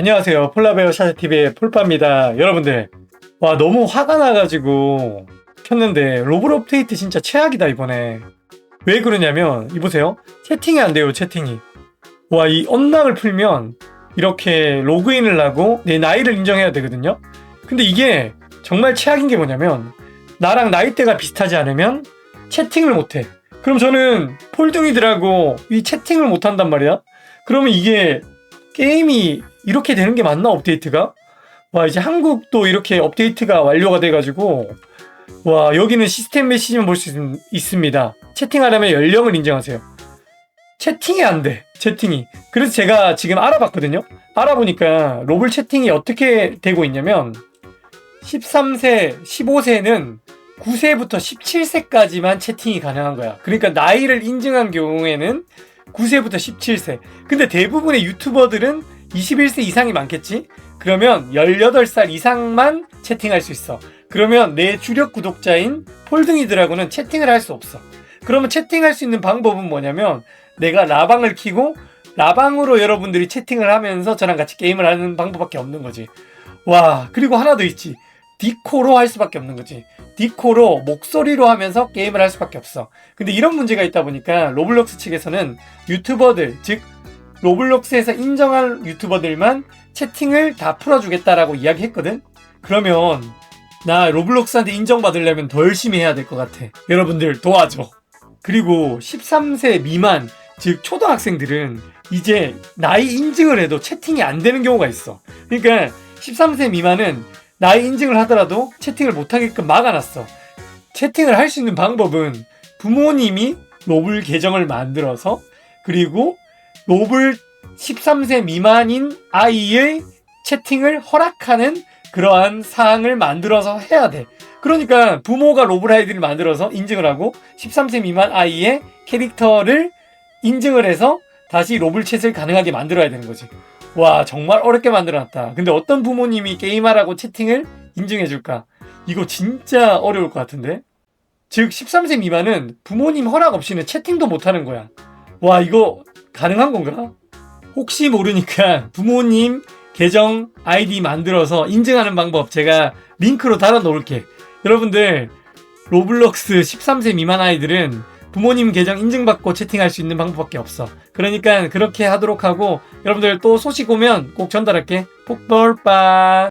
안녕하세요. 폴라베어 샤샤TV의 폴파입니다. 여러분들, 와, 너무 화가 나가지고 켰는데, 로블 업데이트 진짜 최악이다, 이번에. 왜 그러냐면, 이보세요. 채팅이 안 돼요, 채팅이. 와, 이 언락을 풀면, 이렇게 로그인을 하고 내 나이를 인정해야 되거든요? 근데 이게 정말 최악인 게 뭐냐면, 나랑 나이대가 비슷하지 않으면 채팅을 못해. 그럼 저는 폴둥이들하고 이 채팅을 못한단 말이야? 그러면 이게 게임이 이렇게 되는 게 맞나 업데이트가? 와 이제 한국도 이렇게 업데이트가 완료가 돼가지고 와 여기는 시스템 메시지만 볼 수 있습니다. 채팅하려면 연령을 인정하세요. 채팅이 안 돼. 채팅이. 그래서 제가 지금 알아봤거든요. 알아보니까 로블 채팅이 어떻게 되고 있냐면 13세, 15세는 9세부터 17세까지만 채팅이 가능한 거야. 그러니까 나이를 인증한 경우에는 9세부터 17세. 근데 대부분의 유튜버들은 21세 이상이 많겠지? 그러면 18살 이상만 채팅할 수 있어. 그러면 내 주력 구독자인 폴등이들하고는 채팅을 할 수 없어. 그러면 채팅할 수 있는 방법은 뭐냐면 내가 라방을 키고 라방으로 여러분들이 채팅을 하면서 저랑 같이 게임을 하는 방법밖에 없는 거지. 와, 그리고 하나 더 있지. 디코로 할 수밖에 없는 거지. 디코로 목소리로 하면서 게임을 할 수밖에 없어. 근데 이런 문제가 있다 보니까 로블록스 측에서는 유튜버들, 즉 로블록스에서 인정할 유튜버들만 채팅을 다 풀어주겠다라고 이야기했거든? 그러면 나 로블록스한테 인정받으려면 더 열심히 해야 될 것 같아. 여러분들 도와줘. 그리고 13세 미만, 즉 초등학생들은 이제 나이 인증을 해도 채팅이 안 되는 경우가 있어. 그러니까 13세 미만은 나이 인증을 하더라도 채팅을 못하게끔 막아놨어. 채팅을 할 수 있는 방법은 부모님이 로블 계정을 만들어서 그리고 로블 13세 미만인 아이의 채팅을 허락하는 그러한 사항을 만들어서 해야 돼. 그러니까 부모가 로블 아이디를 만들어서 인증을 하고 13세 미만 아이의 캐릭터를 인증을 해서 다시 로블 챗을 가능하게 만들어야 되는 거지. 와 정말 어렵게 만들어놨다. 근데 어떤 부모님이 게임하라고 채팅을 인증해줄까? 이거 진짜 어려울 것 같은데? 즉 13세 미만은 부모님 허락 없이는 채팅도 못하는 거야. 와 이거 가능한 건가? 혹시 모르니까 부모님 계정 아이디 만들어서 인증하는 방법 제가 링크로 달아 놓을게. 여러분들 로블록스 13세 미만 아이들은 부모님 계정 인증받고 채팅할 수 있는 방법밖에 없어. 그러니까 그렇게 하도록 하고 여러분들 또 소식 오면 꼭 전달할게. 폭벌빠.